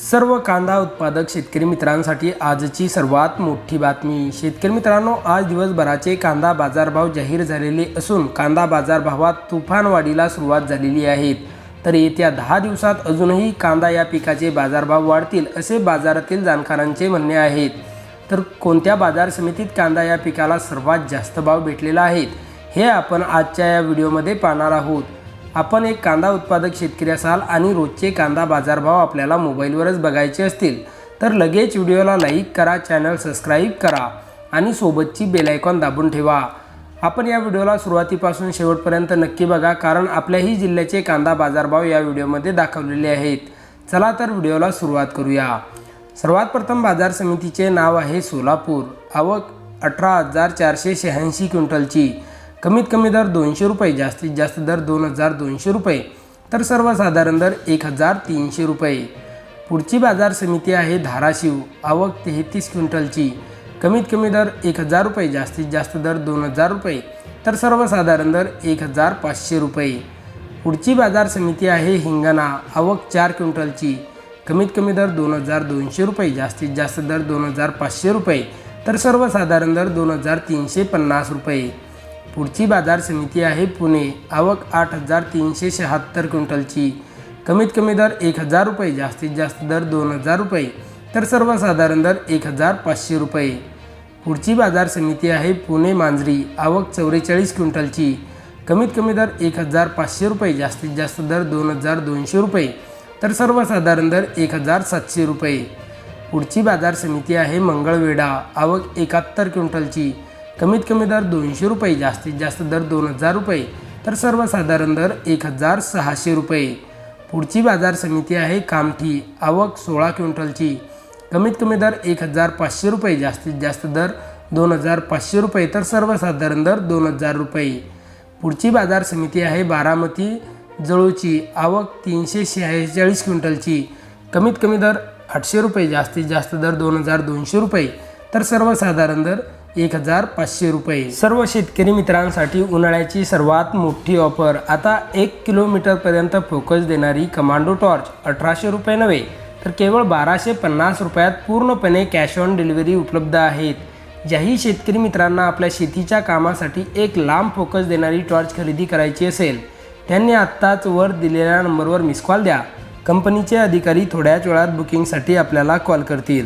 सर्व कांदा उत्पादक शेतकरी मित्रांसाठी आजची सर्वात मोठी बातमी. शेतकरी मित्रांनो आज दिवसभराचे कांदा बाजारभाव जाहीर झालेले असून कांदा बाजारभावात तुफान वाढीला सुरुवात झालेली आहे. तर येत्या दहा दिवसात अजूनही कांदा या पिकाचे बाजारभाव वाढतील असे बाजारातील जाणकारांचे म्हणणे आहे तर कोणत्या बाजार समितीत कांदा या पिकाला सर्वात जास्त भाव भेटलेला आहे हे आपण आजच्या या व्हिडिओमध्ये पाहणार आहोत. आपण एक कांदा उत्पादक शेतकरी असाल आणि रोजचे कांदा बाजारभाव आपल्याला मोबाईलवरच बघायचे असतील तर लगेच व्हिडिओला लाईक करा चॅनल सबस्क्राईब करा आणि सोबतची बेलायकॉन दाबून ठेवा. आपण या व्हिडिओला सुरुवातीपासून शेवटपर्यंत नक्की बघा कारण आपल्याही जिल्ह्याचे कांदा बाजारभाव या व्हिडिओमध्ये दाखवलेले आहेत. चला तर व्हिडिओला सुरुवात करूया. सर्वात प्रथम बाजार समितीचे नाव आहे सोलापूर. आवक अठरा हजार चारशे शहाऐंशी क्विंटलची. कमीत कमी दर दोनशे रुपये जास्तीत जास्त दर दोन हजार दोनशे रुपये. तर सर्वसाधारण दर एक हजार तीनशे रुपये. पुढची बाजार समिती आहे धाराशिव. आवक तेहतीस क्विंटलची. कमीत कमी दर एक हजार रुपये जास्तीत जास्त दर दोन हजार रुपये. तर सर्वसाधारण दर एक हजार पाचशे रुपये. पुढची बाजार समिती आहे हिंगणा. आवक चार क्विंटलची. कमीत कमी दर दोन हजार दोनशे रुपये जास्तीत जास्त दर दोन हजार पाचशे रुपये. तर सर्वसाधारण दर दोन हजार तीनशे पन्नास रुपये. पुढची बाजार समिती आहे पुणे. आवक आठ हजार तीनशे शहात्तर क्विंटलची. कमीत कमी दर एक हजार रुपये जास्तीत जास्त दर दोन हजार रुपये तर सर्वसाधारण दर एक हजार पाचशे रुपये. पुढची बाजार समिती आहे पुणे मांजरी. आवक चौवेचाळीस क्विंटलची. कमीत कमी दर एक हजार पाचशे रुपये जास्तीत जास्त दर दोन हजार दोनशे रुपये तर सर्वसाधारण दर एक हजार सातशे रुपये. पुढची बाजार समिती आहे मंगळवेढा. आवक एकाहत्तर क्विंटलची. कमीत कमी दर दोनशे रुपये जास्तीत जास्त दर दोन हजार रुपये तर सर्वसाधारण दर एक हजार सहाशे रुपये. पुढची बाजार समिती आहे कामठी आवक सोळा क्विंटलची. कमीत कमी दर एक हजार पाचशे रुपये जास्तीत जास्त दर दोन हजार पाचशे रुपये तर सर्वसाधारण दर दोन हजार रुपये. पुढची बाजार समिती आहे बारामती जळूची आवक तीनशे शेहेचाळीस क्विंटलची. कमीत कमी दर आठशे रुपये जास्तीत जास्त दर दोन हजार दोनशे रुपये तर सर्वसाधारण दर एक हजार पाचशे रुपये. सर्व शेतकरी मित्रांसाठी उन्हाळ्याची सर्वात मोठी ऑफर. आता एक किलोमीटरपर्यंत फोकस देणारी कमांडो टॉर्च अठराशे रुपये नव्हे तर केवळ बाराशे पन्नास रुपयात पूर्णपणे कॅश ऑन डिलिव्हरी उपलब्ध आहेत. ज्याही शेतकरी मित्रांना आपल्या शेतीच्या कामासाठी एक लांब फोकस देणारी टॉर्च खरेदी करायची असेल त्यांनी आत्ताच वर दिलेल्या नंबरवर मिस कॉल द्या. कंपनीचे अधिकारी थोड्याच वेळात बुकिंगसाठी आपल्याला कॉल करतील.